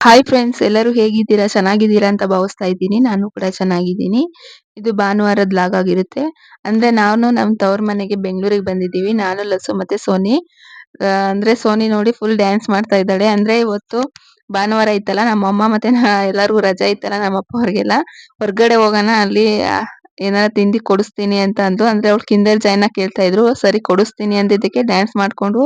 Hi friends ಎಲ್ಲರೂ ಹೇಗಿದ್ದೀರಾ? ಚೆನ್ನಾಗಿದ್ದೀರಾ ಅಂತ ಭಾವಿಸ್ತಾ ಇದ್ದೀನಿ. ನಾನು ಕೂಡ ಚೆನ್ನಾಗಿದ್ದೀನಿ. ಇದು ಭಾನುವಾರದ ಲಾಗ್ ಆಗಿರುತ್ತೆ. ಅಂದ್ರೆ ನಾನು ನಮ್ಮ ತವ್ರ ಮನೆಗೆ ಬೆಂಗಳೂರಿಗೆ ಬಂದಿದ್ದೀವಿ. ನಾನು ಲಸು ಮತ್ತೆ ಸೋನಿ. ಅಂದ್ರೆ ಸೋನಿ ನೋಡಿ ಫುಲ್ ಡ್ಯಾನ್ಸ್ ಮಾಡ್ತಾ ಇದ್ದಾಳೆ. ಅಂದ್ರೆ ಇವತ್ತು ಭಾನುವಾರ ಇತ್ತಲ್ಲ ನಮ್ಮ ಅಮ್ಮ ಮತ್ತೆ ಎಲ್ಲರಿಗೂ ರಜಾ ಇತ್ತಲ್ಲ ನಮ್ಮ ಅಪ್ಪ ಅವ್ರಿಗೆಲ್ಲ. ಹೊರಗಡೆ ಹೋಗೋಣ ಅಲ್ಲಿ ಏನಾರ ತಿಂಡಿ ಕೊಡಿಸ್ತೀನಿ ಅಂತ ಅಂದ್ರು, ಅಂದ್ರೆ ಅವ್ಳು ಕಿಂಡರ್ ಜಾಯ್ನ ಕೇಳ್ತಾ ಇದ್ರು, ಸರಿ ಕೊಡಿಸ್ತೀನಿ ಅಂದಿದ್ದಕ್ಕೆ ಡ್ಯಾನ್ಸ್ ಮಾಡ್ಕೊಂಡು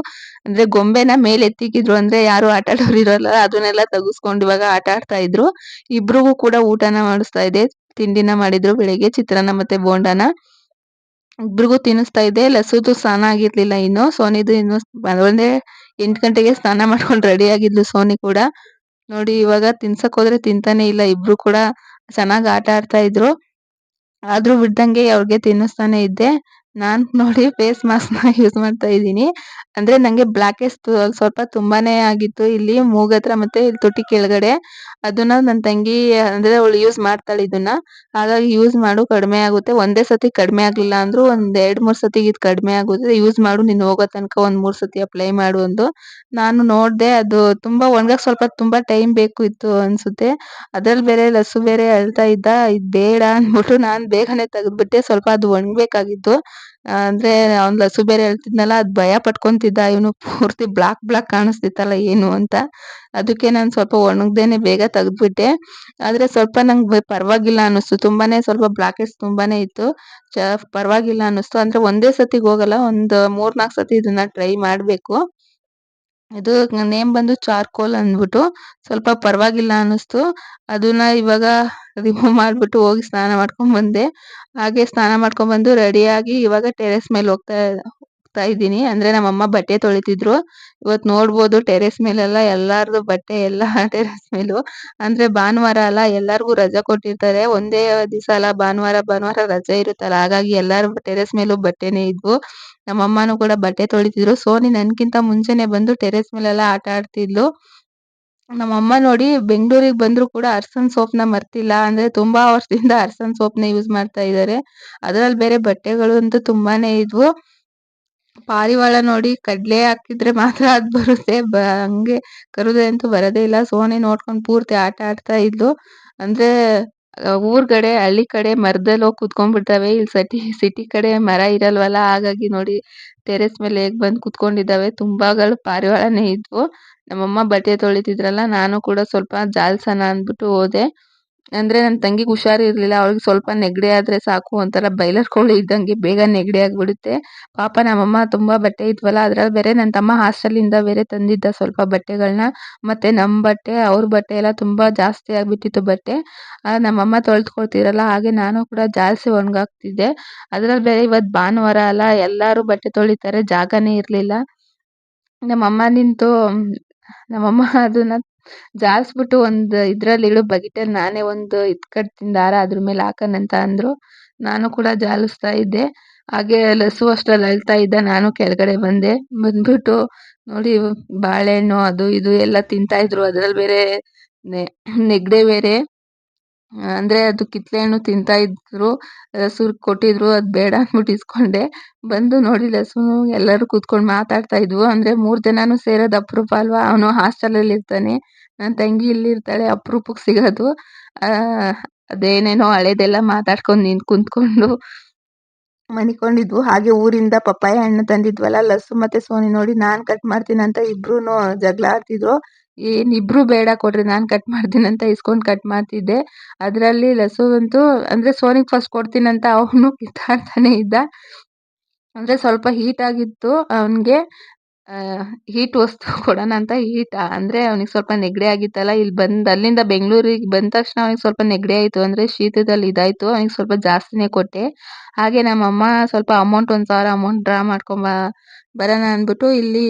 ಅಂದ್ರೆ ಗೊಂಬೆನ ಮೇಲೆ ಎತ್ತಿಕ್ಕಿದ್ರು ಅಂದ್ರೆ ಯಾರು ಆಟ ಆಡೋರು ಇರೋಲ್ಲ, ಅದನ್ನೆಲ್ಲ ತೆಗೆಸ್ಕೊಂಡು ಇವಾಗ ಆಟ ಆಡ್ತಾ ಇದ್ರು. ಇಬ್ರಿಗೂ ಕೂಡ ಊಟನ ಮಾಡಿಸ್ತಾ ಇದೆ, ತಿಂಡಿನ ಮಾಡಿದ್ರು ಬೆಳಿಗ್ಗೆ, ಚಿತ್ರಾನ್ನ ಮತ್ತೆ ಬೋಂಡಾನ. ಇಬ್ರಿಗೂ ತಿನ್ನಿಸ್ತಾ ಇದೆ, ಲಸುದು ಸ್ನಾನ ಆಗಿರ್ಲಿಲ್ಲ ಇನ್ನು, ಸೋನಿದು ಇನ್ನು ಒಂದೇ ಎಂಟು ಗಂಟೆಗೆ ಸ್ನಾನ ಮಾಡ್ಕೊಂಡು ರೆಡಿ ಆಗಿದ್ಲು ಸೋನಿ ಕೂಡ. ನೋಡಿ ಇವಾಗ ತಿನ್ಸಕ್ ಹೋದ್ರೆ ತಿಂತಾನೆ ಇಲ್ಲ, ಇಬ್ರು ಕೂಡ ಚೆನ್ನಾಗಿ ಆಟ ಆಡ್ತಾ ಇದ್ರು. ಆದ್ರೂ ಬಿಡ್ದಂಗೆ ಅವ್ರಿಗೆ ತಿನ್ನಿಸ್ತಾನೆ ಇದ್ದೆ. ನಾನು ನೋಡಿ ಫೇಸ್ ಮಾಸ್ಕ್ನ ಯೂಸ್ ಮಾಡ್ತಾ ಇದ್ದೀನಿ. ಅಂದ್ರೆ ನಂಗೆ ಬ್ಲಾಕೆಸ್ ಸ್ವಲ್ಪ ತುಂಬಾನೇ ಆಗಿತ್ತು. ಇಲ್ಲಿ ಮೂಗತ್ರ ಮತ್ತೆ ಇಲ್ಲಿ ತುಟಿ ಕೆಳಗಡೆ ಅದನ್ನ ನನ್ನ ತಂಗಿ ಅಂದ್ರೆ ಅವಳು ಯೂಸ್ ಮಾಡ್ತಾಳೆ ಇದನ್ನ. ಹಾಗಾಗಿ ಯೂಸ್ ಮಾಡು, ಕಡಿಮೆ ಆಗುತ್ತೆ. ಒಂದೇ ಸತಿ ಕಡಿಮೆ ಆಗ್ಲಿಲ್ಲ ಅಂದ್ರೂ ಒಂದ್ ಎರಡ್, ಮೂರ್ ಸತಿ ಇದು ಕಡಿಮೆ ಆಗುತ್ತೆ ಯೂಸ್ ಮಾಡು, ನೀನು ಹೋಗೋ ತನಕ ಒಂದ್ ಮೂರ್ ಸತಿ ಅಪ್ಲೈ ಮಾಡು ಅಂದು ನಾನು ನೋಡ್ದೆ ಅದು ತುಂಬಾ ಒಣಗಕ್ ಸ್ವಲ್ಪ ತುಂಬಾ ಟೈಮ್ ಬೇಕು ಇತ್ತು ಅನ್ಸುತ್ತೆ. ಅದ್ರಲ್ಲಿ ಬೇರೆ ಲಸು ಬೇರೆ ಅಳ್ತಾ ಇದ್ದ, ಇದ್ ಬೇಡ ಅಂದ್ಬಿಟ್ಟು ನಾನ್ ಬೇಗನೆ ತೆಗೆದ್ಬಿಟ್ಟೆ. ಸ್ವಲ್ಪ ಅದು ಒಣಗ್ಬೇಕಾಗಿತ್ತು. ಅಂದ್ರೆ ಅವ್ನ್ ಲಸು ಬೇರೆ ಹೇಳ್ತಿದ್ನಲ್ಲ, ಅದ್ ಭಯ ಪಟ್ಕೊಂತಿದ್ದ. ಇವನು ಪೂರ್ತಿ ಬ್ಲಾಕ್ ಬ್ಲಾಕ್ ಕಾಣಿಸ್ತಿತ್ತಲ್ಲ ಏನು ಅಂತ. ಅದಕ್ಕೆ ನಾನು ಸ್ವಲ್ಪ ಒಣಗ್ದೇನೆ ಬೇಗ ತೆಗ್ದ್ಬಿಟ್ಟೆ. ಆದ್ರೆ ಸ್ವಲ್ಪ ನಂಗೆ ಪರವಾಗಿಲ್ಲ ಅನ್ನಿಸ್ತು. ತುಂಬಾನೇ ಸ್ವಲ್ಪ ಬ್ಲಾಕೆಟ್ಸ್ ತುಂಬಾನೇ ಇತ್ತು. ಚ, ಪರವಾಗಿಲ್ಲ ಅನ್ನಿಸ್ತು. ಅಂದ್ರೆ ಒಂದೇ ಸತಿಗೆ ಹೋಗಲ್ಲ, ಒಂದು ಮೂರ್ ನಾಲ್ಕ್ ಸತಿ ಇದನ್ನ ಟ್ರೈ ಮಾಡಬೇಕು. ಇದು ನೇಮ್ ಬಂದು ಚಾರ್ಕೋಲ್ ಅಂದ್ಬಿಟ್ಟು ಸ್ವಲ್ಪ ಪರವಾಗಿಲ್ಲ ಅನ್ನಿಸ್ತು. ಅದನ್ನ ಇವಾಗ ರಿಮೂವ್ ಮಾಡ್ಬಿಟ್ಟು ಹೋಗಿ ಸ್ನಾನ ಮಾಡ್ಕೊಂಡ್ ಬಂದೆ. ಹಾಗೆ ಸ್ನಾನ ಮಾಡ್ಕೊಂಡು ಬಂದು ರೆಡಿಯಾಗಿ ಇವಾಗ ಟೆರೆಸ್ ಮೇಲೆ ಹೋಗ್ತಾ ಹೋಗ್ತಾ ಇದ್ದೀನಿ. ಅಂದ್ರೆ ನಮ್ಮಮ್ಮ ಬಟ್ಟೆ ತೊಳಿತಿದ್ರು. ಇವತ್ ನೋಡ್ಬೋದು ಟೆರೇಸ್ ಮೇಲೆಲ್ಲ ಎಲ್ಲಾರ್ದು ಬಟ್ಟೆ ಎಲ್ಲ ಟೆರೆಸ್ ಮೇಲೂ. ಅಂದ್ರೆ ಭಾನುವಾರ ಅಲ್ಲ, ಎಲ್ಲರಿಗೂ ರಜಾ ಕೊಟ್ಟಿರ್ತಾರೆ. ಒಂದೇ ದಿವಸ ಅಲ್ಲ, ಭಾನುವಾರ ಭಾನುವಾರ ರಜೆ ಇರುತ್ತಲ್ಲ. ಹಾಗಾಗಿ ಎಲ್ಲಾರು ಟೆರೆಸ್ ಮೇಲೂ ಬಟ್ಟೆನೇ ಇದ್ವು ನಮ್ಮಮ್ಮನೂ ಕೂಡ ಬಟ್ಟೆ ತೊಳಿತಿದ್ರು. ಸೋನಿ ನನ್ಕಿಂತ ಮುಂಚೆನೆ ಬಂದು ಟೆರೇಸ್ ಮೇಲೆಲ್ಲ ಆಟ ಆಡ್ತಿದ್ಲು. ನಮ್ಮಮ್ಮ ನೋಡಿ ಬೆಂಗಳೂರಿಗೆ ಬಂದ್ರು ಕೂಡ ಅರ್ಸನ್ ಸೋಪ್ನ ಮರ್ತಿಲ್ಲ. ಅಂದ್ರೆ ತುಂಬಾ ವರ್ಷದಿಂದ ಅರ್ಸನ್ ಸೋಪ್ನ ಯೂಸ್ ಮಾಡ್ತಾ ಇದ್ದಾರೆ ಅದರಲ್ಲಿ ಬೇರೆ ಬಟ್ಟೆಗಳು ಅಂತೂ ತುಂಬಾನೇ ಇದ್ವು. ಪಾರಿವಾಳ ನೋಡಿ ಕಡ್ಲೆ ಹಾಕಿದ್ರೆ ಮಾತ್ರ ಅದ್ ಬರುತ್ತೆ. ಬ, ಹಂಗೆ ಕರುದೆ ಅಂತೂ ಬರೋದೇ ಇಲ್ಲ. ಸೋನೆ ನೋಡ್ಕೊಂಡು ಪೂರ್ತಿ ಆಟ ಆಡ್ತಾ ಇದ್ಲು. ಅಂದ್ರೆ ಊರ್ಗಡೆ ಹಳ್ಳಿ ಕಡೆ ಮರದಲ್ಲಿ ಹೋಗಿ ಕುತ್ಕೊಂಡ್ಬಿಡ್ತಾವೆ. ಇಲ್ಲಿ ಸಟಿ, ಸಿಟಿ ಕಡೆ ಮರ ಇರಲ್ವಲ್ಲ? ಹಾಗಾಗಿ ನೋಡಿ, ಟೆರೆಸ್ ಮೇಲೆ ಹೇಗ್ ಬಂದ್ ಕುತ್ಕೊಂಡಿದ್ದಾವೆ? ತುಂಬಾಗಳು ಪಾರಿವಾಳನೇ ಇದ್ವು. ನಮ್ಮಮ್ಮ ಬಟ್ಟೆ ತೊಳಿತಿದ್ರಲ್ಲ, ನಾನು ಕೂಡ ಸ್ವಲ್ಪ ಜಾಲ್ಸನ ಅಂದ್ಬಿಟ್ಟು ಹೋದೆ. ಅಂದ್ರೆ ನನ್ನ ತಂಗಿಗೆ ಹುಷಾರಿರಲಿಲ್ಲ, ಅವಳಿಗೆ ಸ್ವಲ್ಪ ನೆಗಡಿ ಆದ್ರೆ ಸಾಕು ಒಂಥರ ಬೈಲರ್ ಕೋಳಿ ಇದ್ದಂಗೆ ಬೇಗ ನೆಗಡಿ ಆಗಿಬಿಡುತ್ತೆ. ಪಾಪ ನಮ್ಮಮ್ಮ ತುಂಬಾ ಬಟ್ಟೆ ಇದ್ವಲ್ಲ, ಅದ್ರಲ್ಲಿ ಬೇರೆ ನನ್ನ ತಮ್ಮ ಹಾಸ್ಟೆಲ್ ಇಂದ ಬೇರೆ ತಂದಿದ್ದ ಸ್ವಲ್ಪ ಬಟ್ಟೆಗಳನ್ನ ಮತ್ತೆ ನಮ್ಮ ಬಟ್ಟೆ, ಅವ್ರ ಬಟ್ಟೆ ಎಲ್ಲ ತುಂಬಾ ಜಾಸ್ತಿ ಆಗಿಬಿಟ್ಟಿತ್ತು ಬಟ್ಟೆ. ನಮ್ಮಮ್ಮ ತೊಳ್ದ್ಕೊಳ್ತಿರಲ್ಲ, ಹಾಗೆ ನಾನು ಕೂಡ ಜಾಲ್ಸಿ ಒಣಗಾಕ್ತಿದ್ದೆ. ಅದ್ರಲ್ಲಿ ಬೇರೆ ಇವತ್ತು ಭಾನುವಾರ ಅಲ್ಲ, ಎಲ್ಲರೂ ಬಟ್ಟೆ ತೊಳಿತಾರೆ, ಜಾಗನೇ ಇರಲಿಲ್ಲ. ನಮ್ಮಮ್ಮ ನಿಂತು ನಮ್ಮಮ್ಮ ಅದನ್ನ ಜಾಲ್ಸ್ಬಿಟ್ಟು ಒಂದ್ ಇದ್ರಲ್ಲಿ ಇಳು ಬಗಿಟಲ್ಲಿ ನಾನೇ ಒಂದು ಇಟ್ಕೊಡ್ತೀನಿ ದಾರ ಅದ್ರ ಮೇಲೆ ಹಾಕಣಂತ ಅಂದ್ರು. ನಾನು ಕೂಡ ಜಾಲಿಸ್ತಾ ಇದ್ದೆ. ಹಾಗೆ ಲಸು ಅಷ್ಟ್ರಲ್ಲಿ ಅಳ್ತಾ ಇದ್ದ. ನಾನು ಕೆಳಗಡೆ ಬಂದೆ. ಬಂದ್ಬಿಟ್ಟು ನೋಡಿ ಬಾಳೆಹಣ್ಣು ಅದು ಇದು ಎಲ್ಲ ತಿಂತಾ ಇದ್ರು. ಅದ್ರಲ್ಲಿ ಬೇರೆ ನೆಗಡೆ ಬೇರೆ. ಅಂದ್ರೆ ಅದು ಕಿತ್ಳೆ ಹಣ್ಣು ತಿಂತಾ ಇದ್ರು ಲಸು ಕೊಟ್ಟಿದ್ರು, ಅದ್ ಬೇಡ ಅಂದ್ಬಿಟ್ಟು ಇಸ್ಕೊಂಡೆ. ಬಂದು ನೋಡಿ ಲಸುನು ಎಲ್ಲರೂ ಕೂತ್ಕೊಂಡು ಮಾತಾಡ್ತಾ ಇದ್ವು. ಅಂದ್ರೆ ಮೂರ್ ಜನನು ಸೇರೋದು ಅಪರೂಪ ಅಲ್ವಾ? ಅವನು ಹಾಸ್ಟೆಲ್ ಅಲ್ಲಿ ಇರ್ತಾನೆ. ನನ್ನ ತಂಗಿ ಇಲ್ಲಿ ಇರ್ತಾಳೆ ಅಪರೂಪಕ್ಕೆ ಸಿಗೋದು. ಅದೇನೇನೋ ಹಳೇದೆಲ್ಲ ಮಾತಾಡ್ಕೊಂಡು ನಿನ್ ಕುಂತ್ಕೊಂಡು ಮನಿಕೊಂಡಿದ್ವು. ಹಾಗೆ ಊರಿಂದ ಪಪ್ಪಾಯ ಹಣ್ಣು ತಂದಿದ್ವಲ್ಲ, ಲಸ್ಸು ಮತ್ತೆ ಸೋನಿ ನೋಡಿ ನಾನ್ ಕಟ್ ಮಾಡ್ತೀನಿ ಅಂತ ಇಬ್ರುನು ಜಗಳ ಆಡ್ತಿದ್ರು. ಏನ್ ಇಬ್ರು ಬೇಡ ಕೊಡ್ರಿ, ನಾನು ಕಟ್ ಮಾಡ್ತೀನಿ ಅಂತ ಇಸ್ಕೊಂಡ್ ಕಟ್ ಮಾಡ್ತಿದ್ದೆ. ಅದರಲ್ಲಿ ಲಸು ಅಂತೂ, ಅಂದ್ರೆ ಸೋನಿಗ್ ಫಸ್ಟ್ ಕೊಡ್ತೀನಂತ ಅವನು ಕಿತ್ತಾಡ್ತಾನೆ ಇದ್ದ. ಅಂದ್ರೆ ಸ್ವಲ್ಪ ಹೀಟ್ ಆಗಿತ್ತು, ಅವನ್ಗೆ ಹೀಟ್ ವಸ್ತು ಕೊಡೋಣ ಅಂತ ಹೀಟ್ ಅಂದ್ರೆ ಅವನಿಗೆ ಸ್ವಲ್ಪ ನೆಗಡಿ ಆಗಿತ್ತಲ್ಲ ಇಲ್ಲಿ ಬಂದು, ಅಲ್ಲಿಂದ ಬೆಂಗಳೂರಿಗೆ ಬಂದ ತಕ್ಷಣ ಅವನಿಗೆ ಸ್ವಲ್ಪ ನೆಗಡಿ ಆಯಿತು, ಅಂದ್ರೆ ಶೀತದಲ್ಲಿ ಇದಾಯಿತು, ಅವನಿಗೆ ಸ್ವಲ್ಪ ಜಾಸ್ತಿನೇ ಕೊಟ್ಟೆ. ಹಾಗೆ ನಮ್ಮಮ್ಮ ಸ್ವಲ್ಪ ಅಮೌಂಟ್ ಒಂದ್ ಸಾವಿರ ಅಮೌಂಟ್ ಡ್ರಾ ಮಾಡ್ಕೊಂಬ, ಬರೋಣ ಅಂದ್ಬಿಟ್ಟು ಇಲ್ಲಿ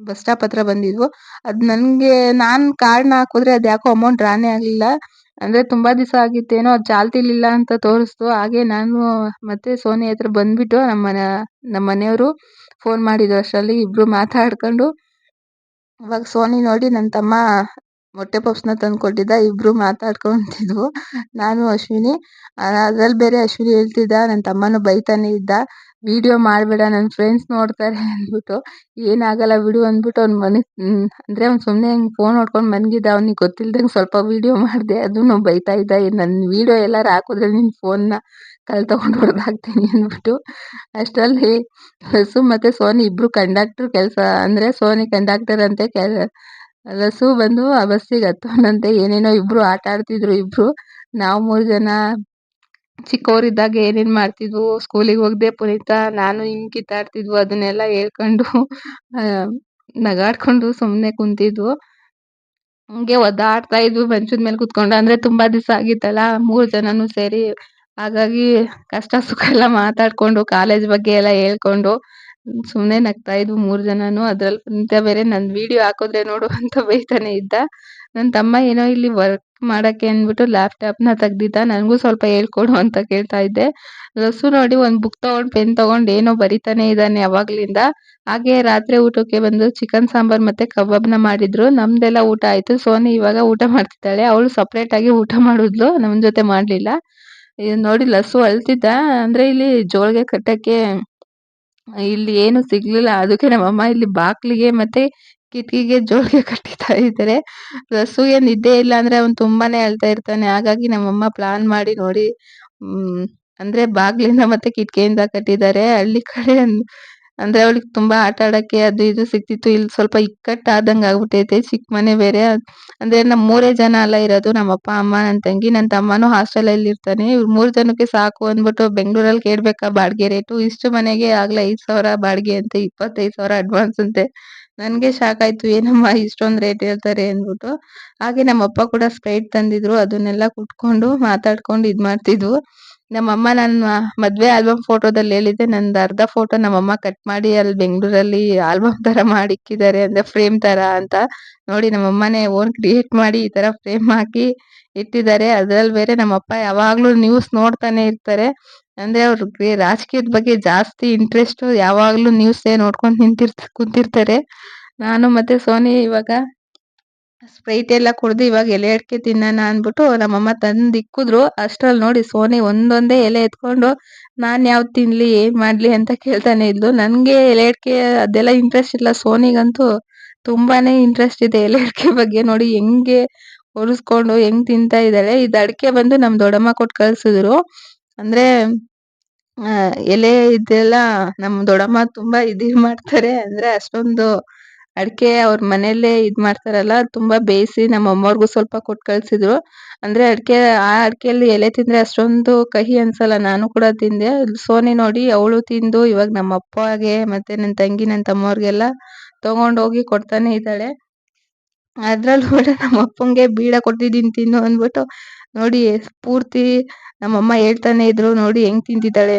ಬಸ್ ಸ್ಟಾಪ್ ಹತ್ರ ಬಂದಿದ್ವು. ಅದು ನನಗೆ, ನಾನು ಕಾರ್ಡ್ನ ಹಾಕಿದ್ರೆ ಅದು ಯಾಕೋ ಅಮೌಂಟ್ ಡ್ರಾನೇ ಆಗಲಿಲ್ಲ. ಅಂದ್ರೆ ತುಂಬಾ ದಿವಸ ಆಗಿತ್ತೇನೋ, ಅದು ಚಾಲ್ತಿಲಿಲ್ಲ ಅಂತ ತೋರಿಸ್ತು. ಹಾಗೆ ನಾನು ಮತ್ತೆ ಸೋನಿ ಹತ್ರ ಬಂದ್ಬಿಟ್ಟು ನಮ್ಮ ಮನೆ, ನಮ್ಮ ಮನೆಯವರು ಫೋನ್ ಮಾಡಿದ್ರು ಅಷ್ಟರಲ್ಲಿ. ಇಬ್ರು ಮಾತಾಡ್ಕೊಂಡು, ಇವಾಗ ಸೋನಿ ನೋಡಿ ನನ್ನ ತಮ್ಮ ಮೊಟ್ಟೆ ಪಪ್ಸ್ನ ತಂದು ಕೊಟ್ಟಿದ್ದ ಇಬ್ರು ಮಾತಾಡ್ಕೊಂತಿದ್ವು. ನಾನು ಅಶ್ವಿನಿ. ಅದ್ರಲ್ಲಿ ಬೇರೆ ಅಶ್ವಿನಿ ಹೇಳ್ತಿದ್ದ ನನ್ನ ತಮ್ಮನು ಬೈತಾನೆ ಇದ್ದ. ವಿಡಿಯೋ ಮಾಡಬೇಡ ನನ್ನ ಫ್ರೆಂಡ್ಸ್ ನೋಡ್ತಾರೆ ಅಂದ್ಬಿಟ್ಟು, ಏನಾಗಲ್ಲ ಬಿಡು ಅಂದ್ಬಿಟ್ಟು ಅವ್ನು ಮನೆ ಅಂದರೆ ಅವ್ನು ಸುಮ್ಮನೆ ಹಿಂಗೆ ಫೋನ್ ಹೊಡ್ಕೊಂಡು ಮನ್ಗಿದ್ದ. ಅವ್ನಿಗೆ ಗೊತ್ತಿಲ್ದಂಗೆ ಸ್ವಲ್ಪ ವಿಡಿಯೋ ಮಾಡಿದೆ. ಅದನ್ನು ಬೈತಾ ಇದ್ದ. ನನ್ನ ವಿಡಿಯೋ ಎಲ್ಲಾರು ಹಾಕಿದ್ರೆ ನಿನ್ನ ಫೋನ್ನ ಕಲ್ ತೊಗೊಂಡು ಹೊಡೆದು ಹಾಕ್ತೀನಿ ಅಂದ್ಬಿಟ್ಟು, ಅಷ್ಟರಲ್ಲಿ ಲಸು ಮತ್ತು ಸೋನಿ ಇಬ್ಬರು ಕಂಡಕ್ಟ್ರ್ ಕೆಲಸ, ಅಂದರೆ ಸೋನಿ ಕಂಡಕ್ಟರ್ ಅಂತೆ ಕೆ ಲಸು ಬಂದು ಆ ಬಸ್ಸಿಗೆ ಹತ್ತೋನಂತೆ. ಏನೇನೋ ಇಬ್ಬರು ಆಟ ಆಡ್ತಿದ್ರು ಇಬ್ಬರು ನಾವು ಮೂರು ಜನ ಚಿಕ್ಕವರಿದ್ದಾಗ ಏನೇನು ಮಾಡ್ತಿದ್ವು? ಸ್ಕೂಲಿಗೆ ಹೋಗದೆ ಪುನೀತ, ನಾನು ಹಿಂಗೆ ಕಿತ್ತಾಡ್ತಿದ್ವು, ಅದನ್ನೆಲ್ಲ ಹೇಳ್ಕೊಂಡು ನಗಾಡ್ಕೊಂಡು ಸುಮ್ಮನೆ ಕುಂತಿದ್ವು. ಹಂಗೆ ಒದ್ದಾಡ್ತಾ ಇದ್ವು, ಮಂಚದ ಮೇಲೆ ಕುತ್ಕೊಂಡು. ಅಂದರೆ ತುಂಬ ದಿವಸ ಆಗಿತ್ತಲ್ಲ, ಮೂರು ಜನನೂ ಸೇರಿ. ಹಾಗಾಗಿ ಕಷ್ಟ ಸುಖ ಎಲ್ಲ ಮಾತಾಡಿಕೊಂಡು ಕಾಲೇಜ್ ಬಗ್ಗೆ ಎಲ್ಲ ಹೇಳ್ಕೊಂಡು ಸುಮ್ಮನೆ ನಗ್ತಾ ಇದ್ವು ಮೂರು ಜನಾನು. ಅದ್ರಲ್ಲಿ ಪುನೀತ ಬೇರೆ ನನ್ ವಿಡಿಯೋ ಹಾಕಿದ್ರೆ ನೋಡು ಅಂತ ಬೈತಾನೆ ಇದ್ದ. ನನ್ ತಮ್ಮ ಏನೋ ಇಲ್ಲಿ ವರ್ಕ್ ಮಾಡಕ್ಕೆ ಅಂದ್ಬಿಟ್ಟು ಲ್ಯಾಪ್ಟಾಪ್ನ ತೆಗ್ದಿದ್ದ. ನನಗೂ ಸ್ವಲ್ಪ ಹೇಳ್ಕೊಡು ಅಂತ ಕೇಳ್ತಾ ಇದ್ದೆ. ಲಸ್ಸು ನೋಡಿ ಒಂದ್ ಬುಕ್ ತಗೊಂಡ್ ಪೆನ್ ತಗೊಂಡ್ ಏನೋ ಬರಿತಾನೆ ಇದ್ದಾನೆ ಅವಾಗ್ಲಿಂದ. ಹಾಗೆ ರಾತ್ರಿ ಊಟಕ್ಕೆ ಬಂದು ಚಿಕನ್ ಸಾಂಬಾರ್ ಮತ್ತೆ ಕಬಾಬ್ನ ಮಾಡಿದ್ರು. ನಮ್ದೆಲ್ಲ ಊಟ ಆಯ್ತು. ಸೋನಿ ಇವಾಗ ಊಟ ಮಾಡ್ತಿದ್ದಾಳೆ. ಅವಳು ಸಪ್ರೇಟಾಗಿ ಊಟ ಮಾಡಿದ್ಲು. ನಮ್ ಜೊತೆ ಮಾಡ್ಲಿಲ್ಲ. ನೋಡಿ ಲಸ್ಸು ಅಳ್ತಿದ್ದ. ಅಂದ್ರೆ ಇಲ್ಲಿ ಜೋಳಿಗೆ ಕಟ್ಟೋಕ್ಕೆ ಇಲ್ಲಿ ಏನು ಸಿಗ್ಲಿಲ್ಲ. ಅದಕ್ಕೆ ನಮ್ಮಮ್ಮ ಇಲ್ಲಿ ಬಾಕ್ಲಿಗೆ ಮತ್ತೆ ಕಿಟಕಿಗೆ ಜೋಳಿಗೆ ಕಟ್ಟಿತಾ ಇದ್ದಾರೆ. ರಸುಗೆ ಇದ್ದೇ ಇಲ್ಲ ಅಂದ್ರೆ ಅವ್ನು ತುಂಬಾನೇ ಅಳ್ತಾ ಇರ್ತಾನೆ. ಹಾಗಾಗಿ ನಮ್ಮಮ್ಮ ಪ್ಲಾನ್ ಮಾಡಿ ನೋಡಿ, ಹ್ಮ್, ಅಂದ್ರೆ ಬಾಗ್ಲಿಂದ ಮತ್ತೆ ಕಿಟಕಿಯಿಂದ ಕಟ್ಟಿದ್ದಾರೆ. ಹಳ್ಳಿ ಕಡೆ ಅಂದರೆ ಅವಳಿಗೆ ತುಂಬಾ ಆಟ ಆಡಕ್ಕೆ ಅದು ಇದು ಸಿಕ್ತಿತ್ತು ಇಲ್ಲಿ ಸ್ವಲ್ಪ ಇಕ್ಕಟ್ಟಾದಂಗೆ ಆಗ್ಬಿಟೈತೆ ಚಿಕ್ಕ ಮನೆ ಬೇರೆ. ಅಂದ್ರೆ ನಮ್ಮ ಮೂರೇ ಜನ ಅಲ್ಲ ಇರೋದು. ನಮ್ಮ ಅಪ್ಪ, ಅಮ್ಮ ನನ್ನ ತಂಗಿ ನನ್ನ ಹಾಸ್ಟೆಲ್ ಅಲ್ಲಿ ಇರ್ತಾನೆ. ಇವ್ರು ಮೂರು ಜನಕ್ಕೆ ಸಾಕು ಅಂದ್ಬಿಟ್ಟು ಬೆಂಗಳೂರಲ್ಲಿ ಕೇಳ್ಬೇಕಾ ಬಾಡಿಗೆ ರೇಟು? ಇಷ್ಟು ಮನೆಗೆ ಆಗಲೇ ಐದು ಸಾವಿರ ಬಾಡಿಗೆ ಅಂತೆ, ಇಪ್ಪತ್ತೈದು ಸಾವಿರ ಅಡ್ವಾನ್ಸ್ ಅಂತೆ. ನನಗೆ ಶಾಕ್ ಆಯ್ತು. ಏನಮ್ಮ ಇಷ್ಟೊಂದು ರೇಟ್ ಹೇಳ್ತಾರೆ ಅಂದ್ಬಿಟ್ಟು. ಹಾಗೆ ನಮ್ಮ ಅಪ್ಪ ಕೂಡ ಸ್ಪ್ರೈಟ್ ತಂದಿದ್ರು. ಅದನ್ನೆಲ್ಲ ಕುಟ್ಕೊಂಡು ಮಾತಾಡ್ಕೊಂಡು ಇದು ಮಾಡ್ತಿದ್ವು. ನಮ್ಮಮ್ಮ ನನ್ನ ಮದುವೆ ಆಲ್ಬಮ್ ಫೋಟೋದಲ್ಲಿ ಹೇಳಿದ್ದೆ. ನಂದು ಅರ್ಧ ಫೋಟೋ ನಮ್ಮಮ್ಮ ಕಟ್ ಮಾಡಿ ಅಲ್ಲಿ ಬೆಂಗಳೂರಲ್ಲಿ ಆಲ್ಬಮ್ ತರ ಮಾಡಿ ಇಕ್ಕಿದ್ದಾರೆ ಅಂದ್ರೆ ಫ್ರೇಮ್ ತರ ಅಂತ ನೋಡಿ ನಮ್ಮಮ್ಮನೇ ಓನ್ ಕ್ರಿಯೇಟ್ ಮಾಡಿ ಈ ತರ ಫ್ರೇಮ್ ಹಾಕಿ ಇಟ್ಟಿದ್ದಾರೆ. ಅದ್ರಲ್ಲಿ ಬೇರೆ ನಮ್ಮಪ್ಪ ಯಾವಾಗಲೂ ನ್ಯೂಸ್ ನೋಡ್ತಾನೆ ಇರ್ತಾರೆ. ಅಂದ್ರೆ ಅವ್ರ ರಾಜಕೀಯದ ಬಗ್ಗೆ ಜಾಸ್ತಿ ಇಂಟ್ರೆಸ್ಟು ಯಾವಾಗಲೂ ನ್ಯೂಸ್ ನೋಡ್ಕೊಂಡು ನಿಂತಿರ್ತ ಕುಂತಿರ್ತಾರೆ. ನಾನು ಮತ್ತೆ ಸೋನಿ ಇವಾಗ ಸ್ಪ್ರೈಟ್ ಎಲ್ಲ ಕುಡ್ದು ಇವಾಗ ಎಲೆ ಅಡಿಕೆ ತಿನ್ನೋಣ ಅಂದ್ಬಿಟ್ಟು ನಮ್ಮಮ್ಮ ತಂದು ಇಕ್ಕಿದ್ರು. ಅಷ್ಟ್ರಲ್ಲಿ ನೋಡಿ ಸೋನಿ ಒಂದೊಂದೇ ಎಲೆ ಎತ್ಕೊಂಡು, ನಾನು ಯಾವ್ದು ತಿನ್ನಲಿ ಏನು ಮಾಡಲಿ ಅಂತ ಕೇಳ್ತಾನೆ ಇದ್ಲು. ನನಗೆ ಎಲೆ ಅಡಿಕೆ ಅದೆಲ್ಲ ಇಂಟ್ರೆಸ್ಟ್ ಇಲ್ಲ. ಸೋನಿಗಂತೂ ತುಂಬಾ ಇಂಟ್ರೆಸ್ಟ್ ಇದೆ ಎಲೆ ಅಡಿಕೆ ಬಗ್ಗೆ ನೋಡಿ ಹೆಂಗೆ ಹೊಲಿಸ್ಕೊಂಡು ಹೆಂಗೆ ತಿಂತಾ ಇದ್ದಾಳೆ. ಇದು ಅಡಿಕೆ ಬಂದು ನಮ್ಮ ದೊಡ್ಡಮ್ಮ ಕೊಟ್ಟು ಕಳಿಸಿದ್ರು. ಅಂದರೆ ಎಲೆ ಇದೆಲ್ಲ ನಮ್ಮ ದೊಡ್ಡಮ್ಮ ತುಂಬ ಇದು ಮಾಡ್ತಾರೆ. ಅಂದರೆ ಅಷ್ಟೊಂದು ಅಡಿಕೆ ಅವ್ರ ಮನೆಯಲ್ಲೇ ಇದು ಮಾಡ್ತಾರಲ್ಲ, ತುಂಬಾ ಬೇಯಿಸಿ ನಮ್ಮ ಅಮ್ಮವ್ರಿಗೂ ಸ್ವಲ್ಪ ಕೊಟ್ಟು ಕಳಿಸಿದ್ರು. ಅಂದ್ರೆ ಅಡಿಕೆ ಆ ಅಡಿಕೆಯಲ್ಲಿ ಎಲೆ ತಿಂದ್ರೆ ಅಷ್ಟೊಂದು ಕಹಿ ಅನ್ಸಲ್ಲ, ನಾನು ಕೂಡ ತಿಂದೆ. ಸೋನಿ ನೋಡಿ, ಅವಳು ತಿಂದು, ಇವಾಗ ನಮ್ಮ ಅಪ್ಪಗೆ ಮತ್ತೆ ನನ್ನ ತಂಗಿ ನನ್ನ ತಮ್ಮವ್ರಿಗೆಲ್ಲ ಹೋಗಿ ಕೊಡ್ತಾನೆ ಇದ್ದಾಳೆ. ಅದ್ರಲ್ಲೂ ಕೂಡ ನಮ್ಮ ಅಪ್ಪಂಗೆ ಬೀಡ ಕೊಟ್ಟಿದ್ದೀನಿ ತಿನ್ನು ಅಂದ್ಬಿಟ್ಟು ನೋಡಿ, ಪೂರ್ತಿ ನಮ್ಮಮ್ಮ ಹೇಳ್ತಾನೆ ಇದ್ರು, ನೋಡಿ ಹೆಂಗ್ ತಿಂತಿದ್ದಾಳೆ